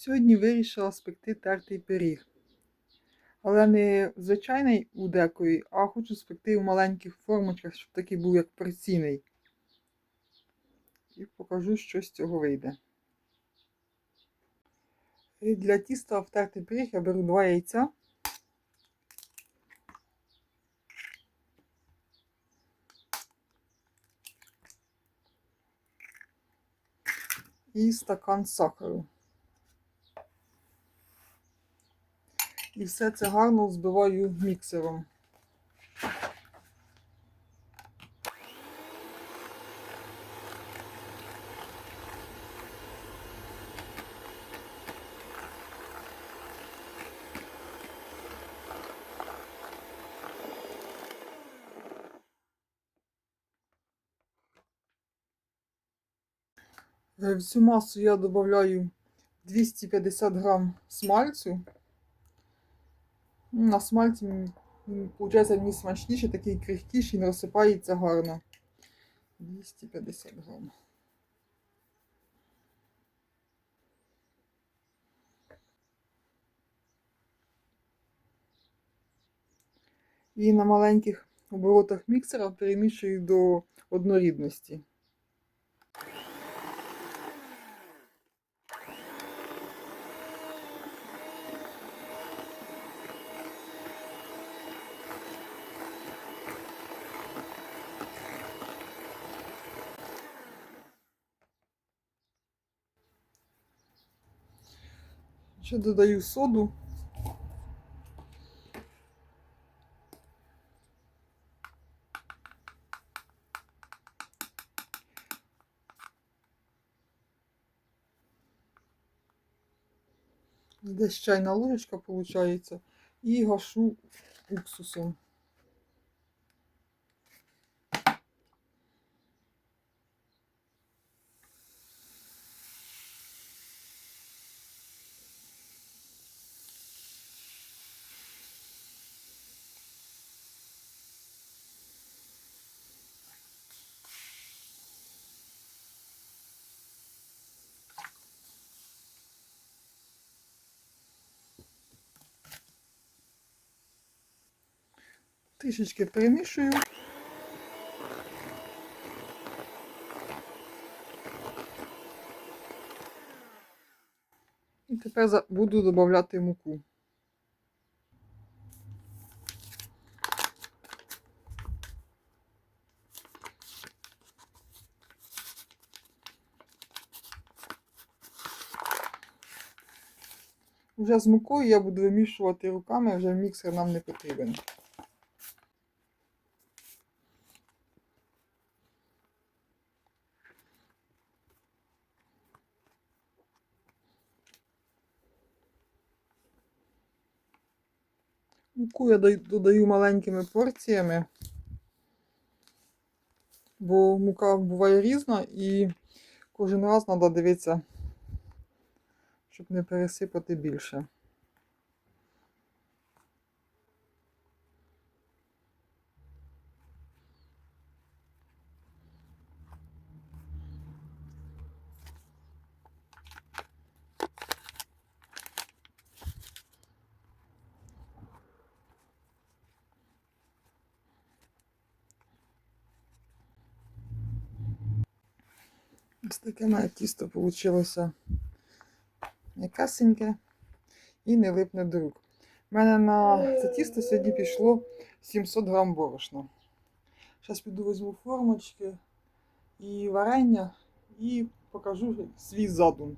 Сьогодні вирішила спекти тертий пиріг. Але не звичайний у декої, а хочу спекти у маленьких формочках, щоб такий був як порційний. І покажу, що з цього вийде. І для тіста в тертий пиріг я беру два яйця. І стакан сахару. І все це гарно збиваю міксером. Е, В цю масу я додаю 250 грам смальцю. На смальці, виходить, мені смачніше, такий крихкіший, не розсипається гарно. 250 грам. І на маленьких оборотах міксера перемішую до однорідності. Ще додаю соду. Десь чайна ложечка виходить. І гашу уксусом. Трішечки перемішую. І тепер буду додавати муку. Вже з мукою я буду вимішувати руками, вже міксер нам не потрібен. Муку я додаю маленькими порціями, бо мука буває різна і кожен раз треба дивитися, щоб не пересипати більше. Ось таке моє тісто вийшло м'якасеньке і не липне до рук. У мене на це тісто сьогодні пішло 700 грам борошна. Зараз піду візьму формочки і варення і покажу свій задум.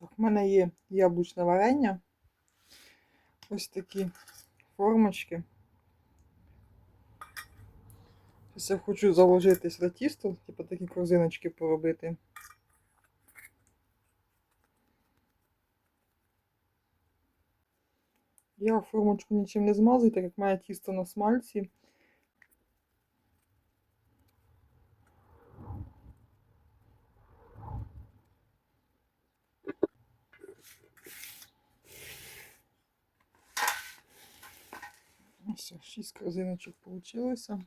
Так, У мене є яблучне варення. Ось такі формочки. Зараз я хочу заложити сюди тісто, типу такі корзиночки поробити. Я формочку нічим не змазую, так як має тісто на смальці. Ось, шість корзиночок вийшло.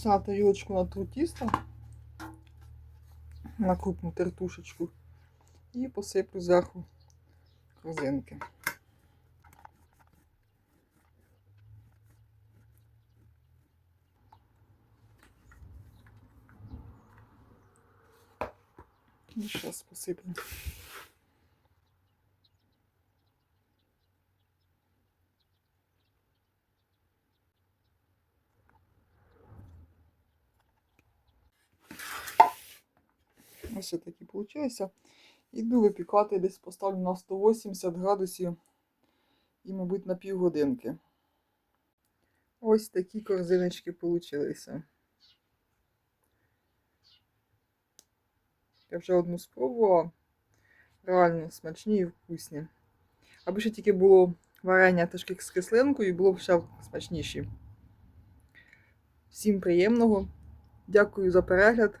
Зараз на тарілочку натру тісто на крупну тертушечку і посиплю зверху корзинки. І зараз посиплю. Ось такі вийшло. Іду випікати, десь поставлю на 180 градусів і, мабуть, на півгодинки. Ось такі корзиночки получилися. Я вже одну спробувала. Реально смачні і вкусні. Аби ще тільки було варення трошки з кислинкою, було б ще смачніші. Всім приємного. Дякую за перегляд.